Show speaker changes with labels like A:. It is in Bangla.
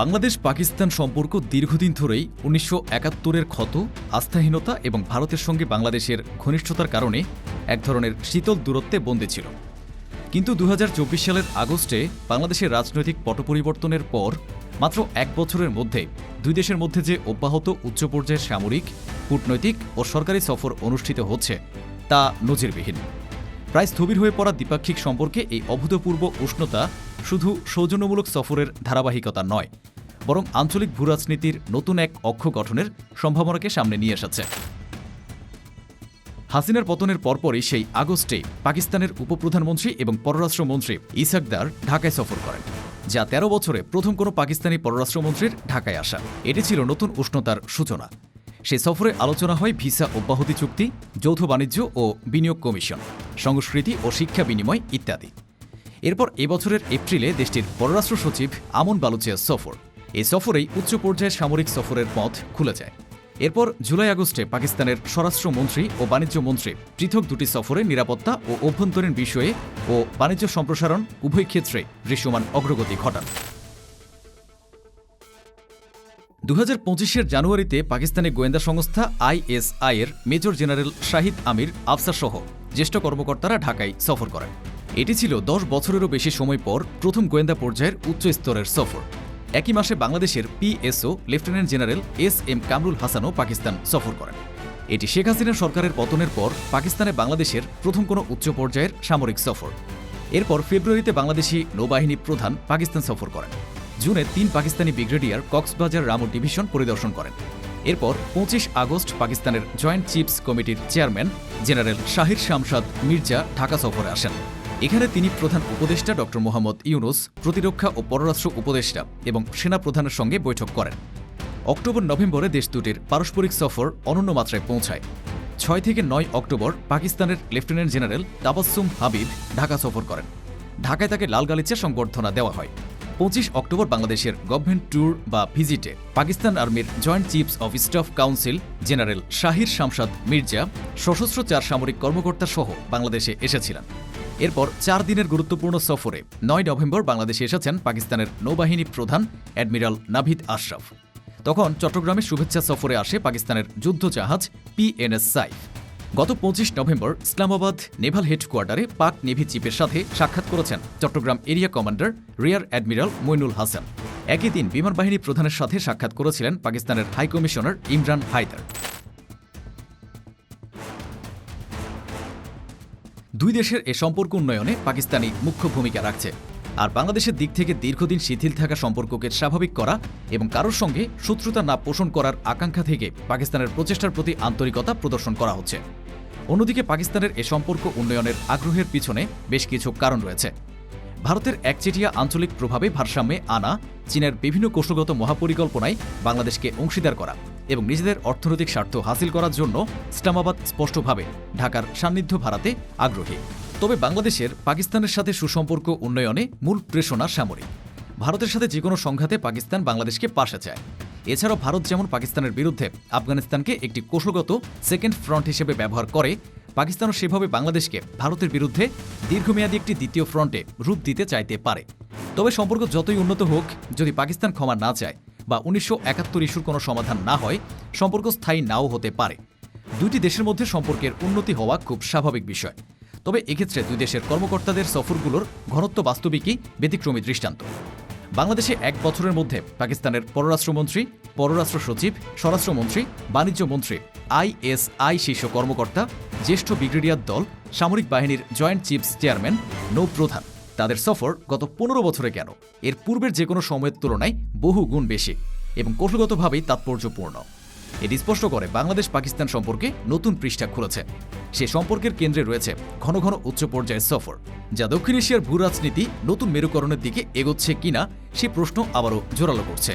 A: বাংলাদেশ পাকিস্তান সম্পর্ক দীর্ঘদিন ধরেই উনিশশো একাত্তরের ক্ষত, আস্থাহীনতা এবং ভারতের সঙ্গে বাংলাদেশের ঘনিষ্ঠতার কারণে এক ধরনের শীতল দূরত্বে বন্দী ছিল। কিন্তু দু হাজার চব্বিশ সালের আগস্টে বাংলাদেশের রাজনৈতিক পট পরিবর্তনের পর মাত্র এক বছরের মধ্যে দুই দেশের মধ্যে যে অব্যাহত উচ্চ পর্যায়ের সামরিক, কূটনৈতিক ও সরকারি সফর অনুষ্ঠিত হচ্ছে তা নজিরবিহীন। প্রায় স্থবির হয়ে পড়া দ্বিপাক্ষিক সম্পর্কে এই অভূতপূর্ব উষ্ণতা শুধু সৌজন্যমূলক সফরের ধারাবাহিকতা নয়, বরং আঞ্চলিক ভূরাজনীতির নতুন এক অক্ষ গঠনের সম্ভাবনাকে সামনে নিয়ে এসেছে। হাসিনার পতনের পরপরই সেই আগস্টে পাকিস্তানের উপপ্রধানমন্ত্রী এবং পররাষ্ট্রমন্ত্রী ইসাকদার ঢাকায় সফর করেন, যা তেরো বছরে প্রথম কোনো পাকিস্তানি পররাষ্ট্রমন্ত্রীর ঢাকায় আসা। এটি ছিল নতুন উষ্ণতার সূচনা। সে সফরে আলোচনা হয় ভিসা অব্যাহতি চুক্তি, যৌথ বাণিজ্য ও বিনিয়োগ কমিশন। সংস্কৃতি ও শিক্ষা বিনিময় ইত্যাদি। এরপর এবছরের এপ্রিলে দেশটির পররাষ্ট্র সচিব আমন বালুচিয়ার সফর। এই সফরেই উচ্চ পর্যায়ের সামরিক সফরের পথ খুলে যায়। এরপর জুলাই আগস্টে পাকিস্তানের স্বরাষ্ট্রমন্ত্রী ও বাণিজ্য মন্ত্রী পৃথক দুটি সফরে নিরাপত্তা ও অভ্যন্তরীণ বিষয়ে ও বাণিজ্য সম্প্রসারণ উভয় ক্ষেত্রে দৃশ্যমান অগ্রগতি ঘটান। দু হাজার জানুয়ারিতে পাকিস্তানি গোয়েন্দা সংস্থা আইএসআই এর মেজর জেনারেল শাহিদ আমির আফসার সহ জ্যেষ্ঠ কর্মকর্তারা ঢাকায় সফর করেন। এটি ছিল দশ বছরেরও বেশি সময় পর প্রথম গোয়েন্দা পর্যায়ের উচ্চ স্তরের সফর। একই মাসে বাংলাদেশের PSO, lieutenant general S M Kamrul হাসানও Pakistan সফর করেন। এটি শেখ হাসিনার সরকারের পতনের পর পাকিস্তানে বাংলাদেশের প্রথম কোনো উচ্চ পর্যায়ের সামরিক সফর। এরপর ফেব্রুয়ারিতে বাংলাদেশি নৌবাহিনী প্রধান পাকিস্তান সফর করেন। জুনে তিন পাকিস্তানি ব্রিগেডিয়ার কক্সবাজার রামু ডিভিশন পরিদর্শন করেন। এরপর পঁচিশ আগস্ট পাকিস্তানের জয়েন্ট চিফস কমিটির চেয়ারম্যান জেনারেল শাহির শামসাদ মির্জা ঢাকা সফরে আসেন। এখানে তিনি প্রধান উপদেষ্টা ড মোহাম্মদ ইউনুস, প্রতিরক্ষা ও পররাষ্ট্র উপদেষ্টা এবং সেনা প্রধানের সঙ্গে বৈঠক করেন। অক্টোবর নভেম্বরে দেশ দুটির পারস্পরিক সফর অনন্য মাত্রায় পৌঁছায়। ছয় থেকে নয় অক্টোবর পাকিস্তানের লেফটেন্যান্ট জেনারেল তাবাসুম হাবিব ঢাকা সফর করেন। ঢাকায় তাকে লাল গালিচা সংবর্ধনা দেওয়া হয়। পঁচিশ অক্টোবর বাংলাদেশের গভর্নমেন্ট ট্যুর বা ভিজিটে পাকিস্তান আর্মির joint chiefs of staff council general Shahir Shamsad Mirza, সশস্ত্র চার সামরিক কর্মকর্তা সহ বাংলাদেশে এসেছিলেন। এরপর চার দিনের গুরুত্বপূর্ণ সফরে নয় নভেম্বর বাংলাদেশে এসেছেন পাকিস্তানের নৌবাহিনী প্রধান অ্যাডমিরাল নাভিদ আশরাফ। তখন চট্টগ্রামে শুভেচ্ছা সফরে আসে পাকিস্তানের যুদ্ধ জাহাজ পিএনএস সাইফ গত পঁচিশ নভেম্বর ইসলামাবাদ নেভাল হেডকোয়ার্টারে পাক নেভি চিফের সাথে সাক্ষাৎ করেছেন Chattogram area commander rear admiral Moinul Hasan. একই দিন বিমান বাহিনী প্রধানের সাথে সাক্ষাৎ করেছিলেন পাকিস্তানের হাইকমিশনার ইমরান হায়দার। দুই দেশের এ সম্পর্ক উন্নয়নে পাকিস্তানি মুখ্য ভূমিকা রাখছে। আর বাংলাদেশের দিক থেকে দীর্ঘদিন শিথিল থাকা সম্পর্ককে স্বাভাবিক করা এবং কারোর সঙ্গে শত্রুতা না পোষণ করার আকাঙ্ক্ষা থেকে পাকিস্তানের প্রচেষ্টার প্রতি আন্তরিকতা প্রদর্শন করা হচ্ছে। অন্যদিকে পাকিস্তানের এ সম্পর্ক উন্নয়নের আগ্রহের পিছনে বেশ কিছু কারণ রয়েছে। ভারতের একচেটিয়া আঞ্চলিক প্রভাবে ভারসাম্যে আনা, চীনের বিভিন্ন কৌশলগত মহাপরিকল্পনায় বাংলাদেশকে অংশীদার করা এবং নিজেদের অর্থনৈতিক স্বার্থ হাসিল করার জন্য ইসলামাবাদ স্পষ্টভাবে ঢাকার সান্নিধ্য ভাড়াতে আগ্রহী। তবে বাংলাদেশের পাকিস্তানের সাথে সুসম্পর্ক উন্নয়নে মূল প্রেষণা সামরিক। ভারতের সাথে যে কোনো সংঘাতে পাকিস্তান বাংলাদেশকে পাশে চায়। এছাড়াও ভারত যেমন পাকিস্তানের বিরুদ্ধে আফগানিস্তানকে একটি কৌশলগত সেকেন্ড ফ্রন্ট হিসেবে ব্যবহার করে, পাকিস্তানও সেভাবে বাংলাদেশকে ভারতের বিরুদ্ধে দীর্ঘমেয়াদী একটি দ্বিতীয় ফ্রন্টে রূপ দিতে চাইতে পারে। তবে সম্পর্ক যতই উন্নত হোক, যদি পাকিস্তান ক্ষমা না চায় বা উনিশশো একাত্তর ইস্যুর কোনো সমাধান না হয়, সম্পর্ক স্থায়ী নাও হতে পারে। দুইটি দেশের মধ্যে সম্পর্কের উন্নতি হওয়া খুব স্বাভাবিক বিষয়। তবে এক্ষেত্রে দুই দেশের কর্মকর্তাদের সফরগুলোর ঘনত্ব বাস্তবিকই ব্যতিক্রমী দৃষ্টান্ত। বাংলাদেশে এক বছরের মধ্যে পাকিস্তানের পররাষ্ট্রমন্ত্রী, পররাষ্ট্র সচিব, স্বরাষ্ট্রমন্ত্রী, বাণিজ্য মন্ত্রী, আইএসআই শীর্ষ কর্মকর্তা, জ্যেষ্ঠ ব্রিগেডিয়ার দল, সামরিক বাহিনীর জয়েন্ট চিফস চেয়ারম্যান, নৌপ্রধান। তাদের সফর গত পনেরো বছরে কেন? এর পূর্বের যে কোনো সময়ের তুলনায় বহু গুণ বেশি এবং কৌশলগতভাবেই তাৎপর্যপূর্ণ। এটি স্পষ্ট করে বাংলাদেশ পাকিস্তান সম্পর্কে নতুন পৃষ্ঠা খুলেছে। সে সম্পর্কের কেন্দ্রে রয়েছে ঘন ঘন উচ্চ পর্যায়ের সফর, যা দক্ষিণ এশিয়ার ভূরাজনীতি নতুন মেরুকরণের দিকে এগোচ্ছে কিনা সে প্রশ্ন আবারও জোরালো করছে।